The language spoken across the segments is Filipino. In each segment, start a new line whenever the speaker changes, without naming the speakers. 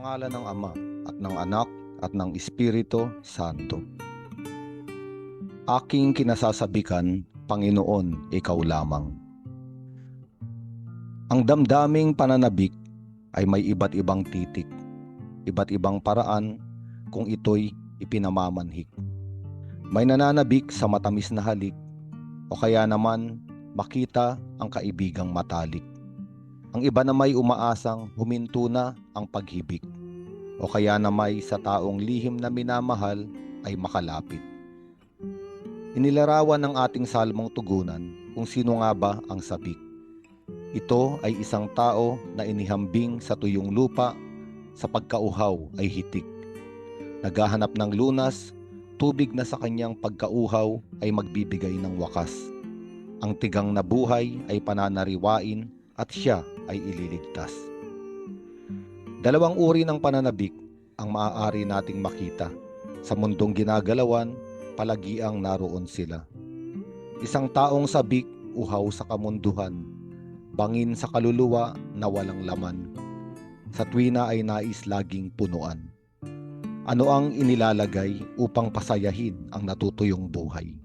ngalan ng Ama at ng Anak at ng Espiritu Santo. Aking kinasasabikan, Panginoon, ikaw lamang. Ang damdaming pananabik ay may iba't ibang titik, iba't ibang paraan kung ito'y ipinamamanhik. May nananabik sa matamis na halik o kaya naman makita ang kaibigang matalik. Ang iba na may umaasang huminto na ang paghibik o kaya na may sa taong lihim na minamahal ay makalapit. Inilarawan ng ating salmong tugunan kung sino nga ba ang sabik. Ito ay isang tao na inihambing sa tuyong lupa sa pagkauhaw ay hitik. Naghahanap ng lunas, tubig na sa kanyang pagkauhaw ay magbibigay ng wakas. Ang tigang na buhay ay pananariwain at siya ay ililigtas. Dalawang uri ng pananabik ang maaari nating makita. Sa mundong ginagalawan, palagiang naroon sila. Isang taong sabik, uhaw sa kamunduhan, bangin sa kaluluwa na walang laman. Sa tuwina ay nais laging punuan. Ano ang inilalagay upang pasayahin ang natutuyong buhay?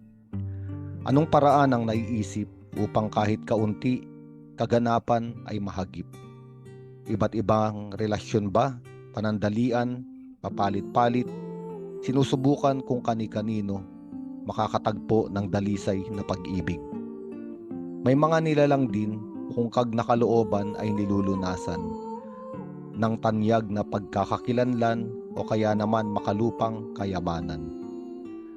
Anong paraan ang naiisip upang kahit kaunti, kaganapan ay mahagip? Iba't ibang relasyon ba, panandalian, papalit-palit, sinusubukan kung kani-kanino makakatagpo ng dalisay na pag-ibig. May mga nilalang din kung kag nakalooban ay nilulunasan ng tanyag na pagkakakilanlan o kaya naman makalupang kayamanan.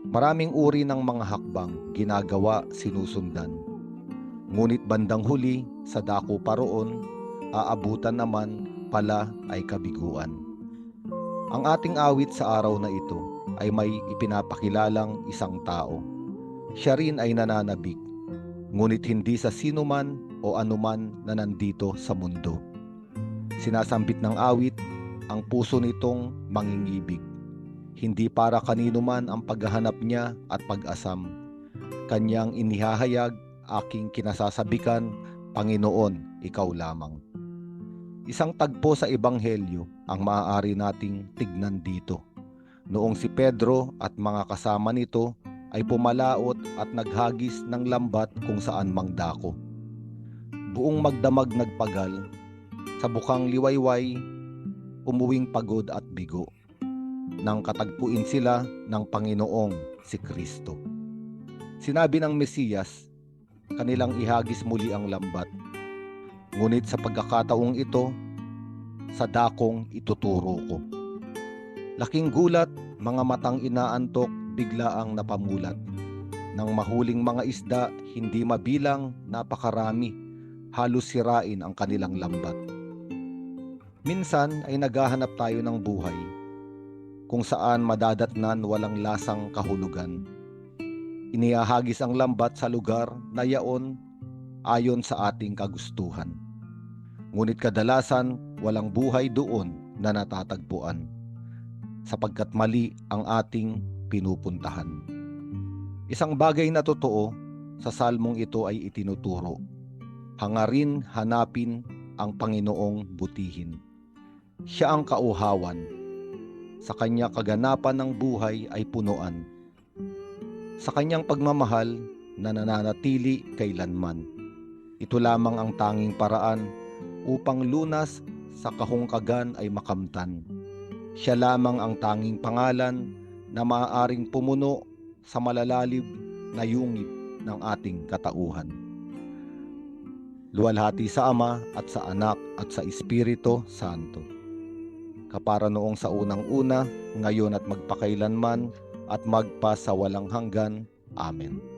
Maraming uri ng mga hakbang ginagawa sinusundan. Ngunit bandang huli sa dako paroon, aabutan naman pala ay kabiguan. Ang ating awit sa araw na ito ay may ipinapakilalang isang tao. Siya rin ay nananabik, ngunit hindi sa sino man o anuman na nandito sa mundo. Sinasambit ng awit ang puso nitong mangingibig. Hindi para kanino man ang paghahanap niya at pag-asam. Kanyang inihahayag, aking kinasasabikan, Panginoon, ikaw lamang. Isang tagpo sa Ebanghelyo ang maaari nating tignan dito. Noong si Pedro at mga kasama nito ay pumalaot at naghagis ng lambat kung saan mang dako. Buong magdamag nagpagal, sa bukang liwayway, umuwing pagod at bigo. Nang katagpuin sila ng Panginoong si Kristo. Sinabi ng Mesiyas, kanilang ihagis muli ang lambat. Ngunit sa pagkakataong ito, sa dakong ituturo ko. Laking gulat, mga matang inaantok, bigla ang napamulat. Nang mahuling mga isda, hindi mabilang, napakarami, halos sirain ang kanilang lambat. Minsan ay naghahanap tayo ng buhay, kung saan madadatnan walang lasang kahulugan. Inihahagis ang lambat sa lugar na yaon ayon sa ating kagustuhan. Ngunit kadalasan walang buhay doon na natatagpuan sapagkat mali ang ating pinupuntahan. Isang bagay na totoo sa salmong ito ay itinuturo. Hangarin, hanapin ang Panginoong butihin. Siya ang kauhawan. Sa kanya kaganapan ng buhay ay punuan. Sa kanyang pagmamahal na nananatili kailanman. Ito lamang ang tanging paraan upang lunas sa kahungkagan ay makamtan. Siya lamang ang tanging pangalan na maaaring pumuno sa malalalim na yungib ng ating katauhan. Luwalhati sa Ama at sa Anak at sa Espiritu Santo. Kapara noong sa unang-una, ngayon at magpakailanman, at magpa sa walang hanggan. Amen.